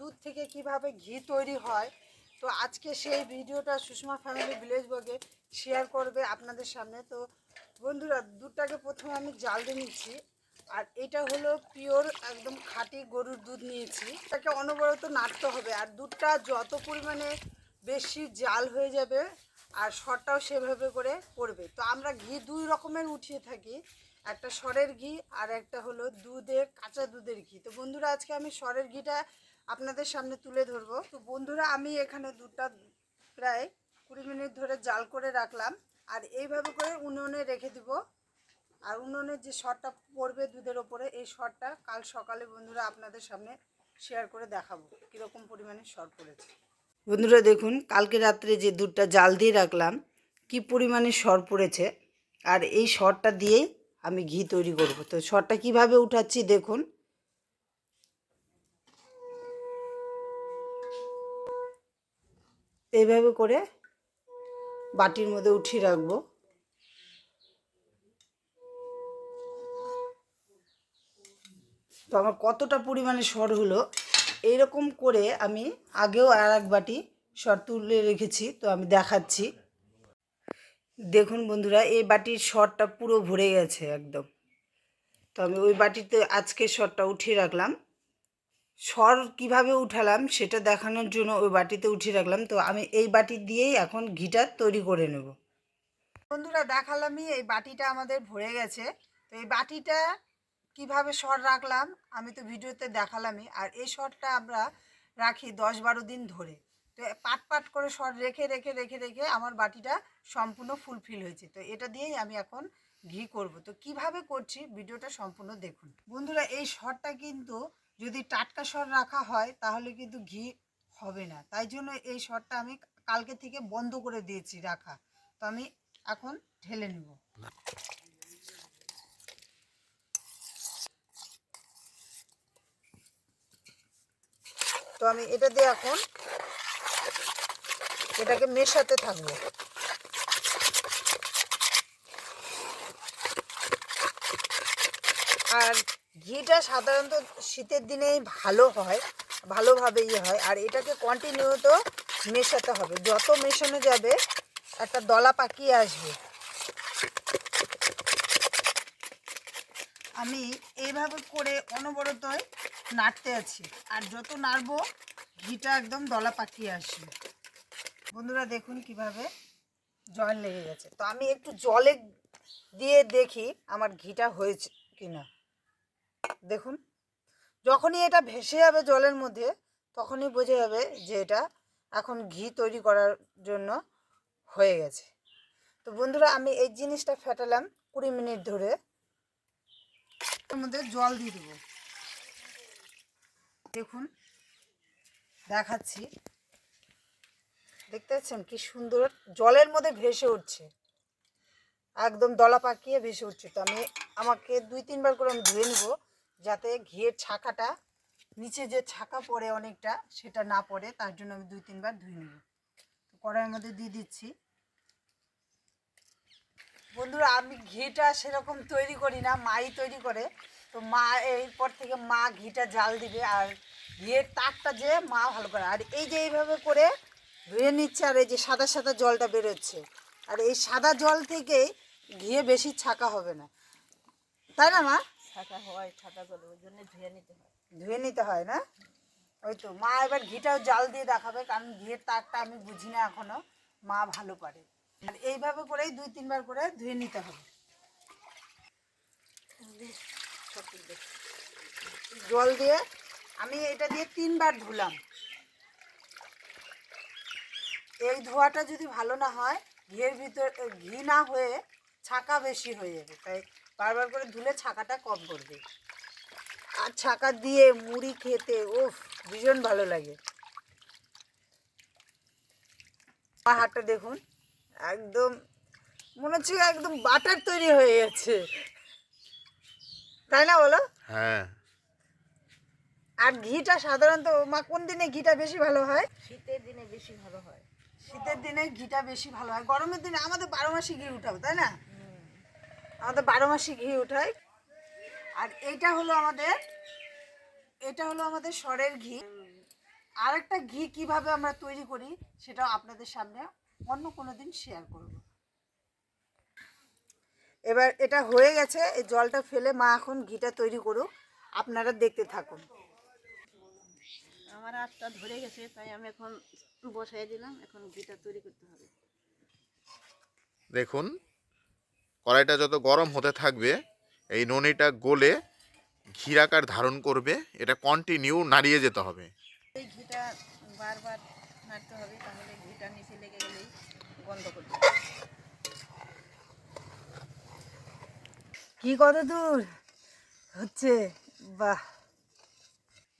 দুধ থেকে কীভাবে ঘি তৈরি হয়, তো আজকে সেই ভিডিওটা সুষমা ফ্যামিলি ভিলেজ ব্লগে শেয়ার করবে আপনাদের সামনে। তো বন্ধুরা, দুধটাকে প্রথমে আমি জাল দিয়ে নিচ্ছি, আর এটা হলো পিওর একদম খাঁটি গরুর দুধ নিয়েছি। এটাকে অনবরত নাড়তে হবে, আর দুধটা যত পরিমাণে বেশি জাল হয়ে যাবে, আর সরটাও সেভাবে করে পড়বে। তো আমরা ঘি দুই রকমের উঠিয়ে থাকি, একটা সরের ঘি আর একটা হলো দুধের, কাঁচা দুধের ঘি। তো বন্ধুরা, আজকে আমি সরের ঘিটা আপনাদের সামনে তুলে ধরবো। তো বন্ধুরা, আমি এখানে দুধটা প্রায় কুড়ি মিনিট ধরে জাল করে রাখলাম। আর এইভাবে করে উনুনে রেখে দিব। আর উনুনের যে শটটা পড়বে দুধের ওপরে, এই শটটা কাল সকালে বন্ধুরা আপনাদের সামনে শেয়ার করে দেখাবো, কীরকম পরিমাণে শট পড়েছে। বন্ধুরা, দেখুন, কালকে রাত্রে যে দুধটা জাল দিয়ে রাখলাম, কি পরিমাণে সর পড়েছে। আর এই সরটা দিয়েই আমি ঘি তৈরি করব। তো সরটা কীভাবে উঠাচ্ছি দেখুন। এইভাবে করে বাটির মধ্যে উঠিয়ে রাখব। তো আমার কতটা পরিমাণে সর হলো, এইরকম করে আমি আগেও আর এক বাটি সর তুলে রেখেছি, তো আমি দেখাচ্ছি। দেখুন বন্ধুরা, এই বাটির সরটা পুরো ভরে গেছে একদম। তো আমি ওই বাটিতে আজকে সরটা উঠিয়ে রাখলাম। সর কীভাবে উঠালাম সেটা দেখানোর জন্য ওই বাটিতে উঠিয়ে রাখলাম। তো আমি এই বাটি দিয়েই এখন ঘিটা তৈরি করে নেব। বন্ধুরা, দেখালামই এই বাটিটা আমাদের ভরে গেছে। তো এই বাটিটা কীভাবে সর রাখলাম আমি তো ভিডিওতে দেখালামই। আর এই সরটা আমরা রাখি দশ বারো দিন ধরে। তো পাট পাট করে সর রেখে রেখে রেখে রেখে আমার বাটিটা সম্পূর্ণ ফুলফিল হয়েছে। তো এটা দিয়েই আমি এখন ঘি করব। তো কীভাবে করছি ভিডিওটা সম্পূর্ণ দেখুন। বন্ধুরা, এই সরটা কিন্তু যদি টাটকা সর রাখা হয়, তাহলে কিন্তু ঘি হবে না। তাই জন্য এই সরটা আমি কালকে থেকে বন্ধ করে দিয়েছি রাখা। তো আমি এখন ঢেলে নেব। তো আমি এটা দিয়ে এখন এটাকে মেশাতে থাকব। আর ঘিটা সাধারণত শীতের দিনেই ভালো হয় ভালোভাবে ইয়ে হয়। আর এটাকে কন্টিনিউত মেশাতে হবে। যত মেশানো যাবে, একটা দলা পাকিয়ে আসবে। আমি এইভাবে করে অনবরত নাড়তে আছি। আর যত নাড়বো, ঘিটা একদম দলা পাকিয়ে আসবে। বন্ধুরা, দেখুন কীভাবে জল লেগে গেছে। তো আমি একটু জলে দিয়ে দেখি আমার ঘিটা হয়েছে কিনা। দেখুন, যখনই এটা ভেসে যাবে জলের মধ্যে, তখনই বোঝা যাবে যে এটা এখন ঘি তৈরি করার জন্য হয়ে গেছে। তো বন্ধুরা, আমি এই জিনিসটা ফেটালাম কুড়ি মিনিট ধরে। এর মধ্যে জল দিয়ে দেবো। দেখুন, দেখাচ্ছি। দেখতে পাচ্ছেন কি সুন্দর জলের মধ্যে ভেসে উঠছে। একদম দলা পাকিয়ে ভেসে উঠছে। তো আমি, আমাকে দুই, তিনবার করে আমি ধুয়ে নেব। যাতে ঘিয়ের ছাকাটা, নিচে যে ছাকা পড়ে অনেকটা, সেটা না পড়ে, তার জন্য আমি দুই তিনবার ধুয়ে নেব। তো কড়াইয়ের মধ্যে দিয়ে দিচ্ছি। বন্ধুরা, আমি ঘিটা সেরকম তৈরি করি না, মাই তৈরি করে। তো মা, এরপর থেকে মা ঘিটা জাল দিবে, আর ঘিয়ের তাকটা যে মা ভালো করে, আর এই যে এইভাবে করে ধুয়ে নিচ্ছে, আর এই যে সাদা সাদা জলটা বেরোচ্ছে। আর এই সাদা জল থেকে ঘিয়ে বেশি ছাকা হবে না। তাই না, মা? ছাতা হয় ছাতা করে ওই জন্য ধুয়ে নিতে হয়। ধুয়ে নিতে হয় না? ওই তো মা এবার ঘিটাও জাল দিয়ে দেখাবে কারণ ঘিয়ের আমি বুঝি না এখনও। মা ভালো পারে আর এইভাবে করেই দুই তিনবার করে ধুয়ে নিতে হবে। জল দিয়ে আমি এটা দিয়ে তিনবার ধুলাম। এই ধোয়াটা যদি ভালো না হয় ঘিয়ের ভিতর ঘি না হয়ে ছাকা বেশি হয়ে যাবে। তাই বারবার করে ধুলে ছাকাটা কম করবে। আর ছাকা দিয়ে মুড়ি খেতে উফ ভীষণ ভালো লাগে। আমার হাতটা দেখুন একদম মনে হচ্ছে একদম বাটার তৈরি হয়ে গেছে। তাই না বলো? হ্যাঁ। আর ঘিটা সাধারণত মা কোন দিনে ঘিটা বেশি ভালো হয়? শীতের দিনে বেশি ভালো হয়। শীতের দিনে ঘিটা বেশি ভালো হয়। গরমের দিনে আমাদের বারো মাসে ঘি উঠাবো তাই না? আমাদের বারো মাসে ঘি উঠাই। আর এইটা হলো আমাদের এটা হলো আমাদের সরের ঘি। আর একটা ঘি কীভাবে আমরা তৈরি করি সেটাও আপনাদের সামনে অন্য কোনো দিন শেয়ার করব। এবার এটা হয়ে গেছে এই জলটা ফেলে মা এখন ঘিটা তৈরি করুক আপনারা দেখতে থাকুন। আমার আটটা ধরে গেছে তাই আমি এখন বসাই দিলাম এখন ঘিটা তৈরি করতে হবে। দেখুন কড়াইটা যত গরম হতে থাকবে এই ননিটা গলে ঘিরাকার ধারণ করবে এটা কন্টিনিউ নাড়িয়ে যেতে হবে। এই ঘিটা বারবার নাড়তে হবে তাহলে ঘিটা নিচে লেগে গেলেই বন্ধ করবে। কি কত দূর হচ্ছে? বাহ!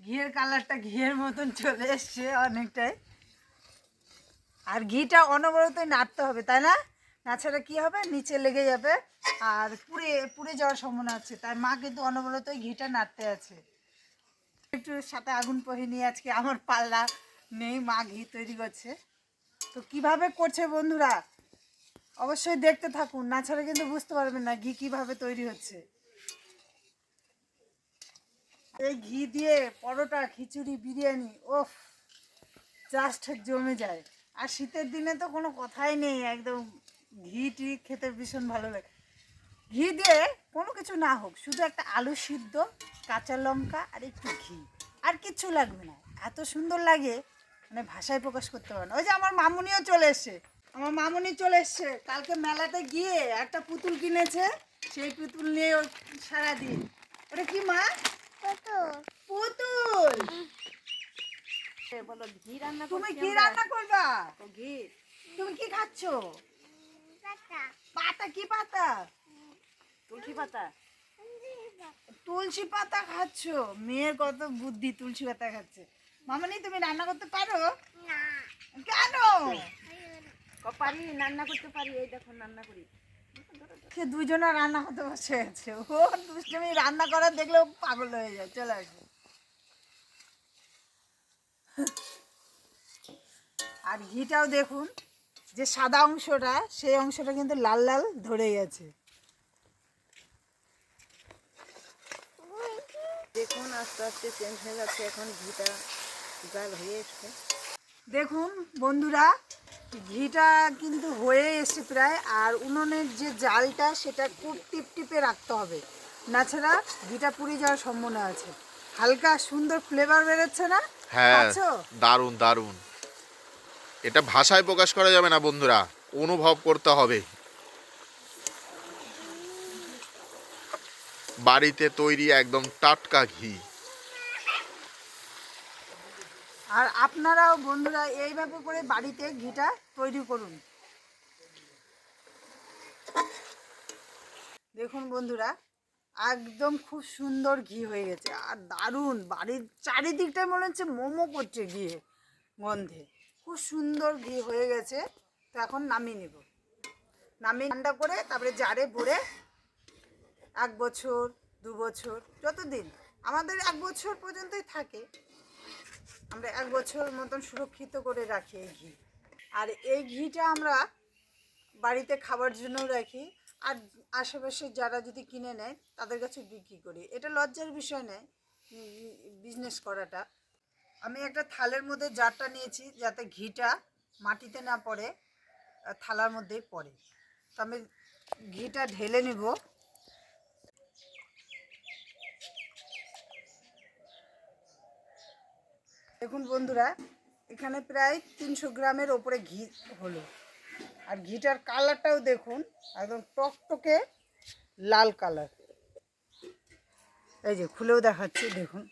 ঘিয়ের কালারটা ঘিয়ের মতন চলে এসছে অনেকটাই। আর ঘিটা অনবরতই নাড়তে হবে তাই না? নাছাড়া কি হবে? নিচে লেগে যাবে আর পুড়ে পুড়ে যাওয়ার সম্ভাবনা আছে। তাই মা কিন্তু অনবরত ঘিটা নাড়তে আছে। একটু সাথে আগুন পহে নিয়ে আজকে আমার পাল্লা নেই, মা ঘি তৈরি করছে। তো কীভাবে করছে বন্ধুরা? অবশ্যই দেখতে থাকুন। না ছাড়া কিন্তু বুঝতে পারবেন না ঘি কীভাবে তৈরি হচ্ছে। এই ঘি দিয়ে পরোটা, খিচুড়ি, বিরিয়ানি, ওফ জাস্ট জমে যায়। আর শীতের দিনে তো কোনো কথাই নেই, একদম ঘি টি খেতে ভীষণ ভালো লাগে। ঘি দিয়ে কোনো কিছু না হোক শুধু একটা আলু সিদ্ধ কাঁচা লঙ্কা আর একটু ঘি। আর কিচ্ছু লাগবে না। এত সুন্দর লাগে মানে ভাষায় প্রকাশ করতে পারে না। ওই যে আমার মামুনিও চলে এসছে। আমার মামুনি চলে এসছে। কালকে মেলাতে গিয়ে একটা পুতুল কিনেছে। সেই পুতুল নিয়ে ও সারাদিন ওটা কি মা? পুতুল। বলো ঘি রান্না তুমি কি রান্না করবা? ঘি। তুমি কি খাচ্ছ? পাতা। কি পাতা? তুলসী পাতা? তুলসী পাতা খাচ্ছ? মেয়ের কত বুদ্ধি তুলসী পাতা খাচ্ছে। মামনি তুমি রান্না করতে পারো? কেন? পারি রান্না করতে পারি। এই দেখো রান্না করি। সে দুজনে রান্না করতে বসে আছে। ও দুষ্টমি রান্না করা দেখলেও পাগল হয়ে যায়। চলে আসবে আর ঘিটাও দেখুন। যে সাদা অংশটা সেই অংশটা কিন্তু লাল লাল ধরে গেছে। দেখুন আস্তে আস্তে চেঞ্জ হয়ে যাচ্ছে এখন ঘিটা জাল হয়ে এসছে। দেখুন বন্ধুরা ঘিটা কিন্তু হয়ে এসছে প্রায় আর উনুনের যে জালটা সেটা খুব টিপ টিপে রাখতে হবে। নাছাড়া ঘিটা পুড়ে যাওয়ার সম্ভাবনা আছে। হালকা সুন্দর ফ্লেভার বেরোচ্ছে না? হ্যাঁ? দারুণ দারুণ। এটা ভাষায় প্রকাশ করা যাবে না, বন্ধুরা। অনুভব করতে হবে। বাড়িতে তৈরি একদম টাটকা ঘি। আর আপনারাও বন্ধুরা এইভাবে করে বাড়িতে ঘিটা তৈরি করুন। দেখুন বন্ধুরা, একদম খুব সুন্দর ঘি হয়ে গেছে। আর দারুণ, বাড়ির চারিদিকটা মনে হচ্ছে মোমো করছে ঘিয়ে গন্ধে। খুব সুন্দর ঘি হয়ে গেছে, তো এখন নামিয়ে নেব। নামিয়ে ঠান্ডা করে তারপরে জারে ভরে এক বছর, দু বছর, যতদিন, আমাদের এক বছর পর্যন্তই থাকে। আমরা এক বছর মতন সুরক্ষিত করে রাখি এই ঘি। আর এই ঘিটা আমরা বাড়িতে খাবার জন্যও রাখি, আর আশেপাশে যারা যদি কিনে নেয়, তাদের কাছে বিক্রি করি। এটা লজ্জার বিষয় নয় বিজনেস করাটা। আমি একটা থালের মধ্যে জারটা নিয়েছি, যাতে ঘিটা মাটিতে না পড়ে থালার মধ্যেই পড়ে। তো আমি ঘিটা ঢেলে নেব। দেখুন বন্ধুরা, এখানে প্রায় তিনশো গ্রামের ওপরে ঘি হলো। আর ঘিটার কালারটাও দেখুন, একদম টকটকে লাল কালার। এই যে, খুলেও দেখাচ্ছি, দেখুন।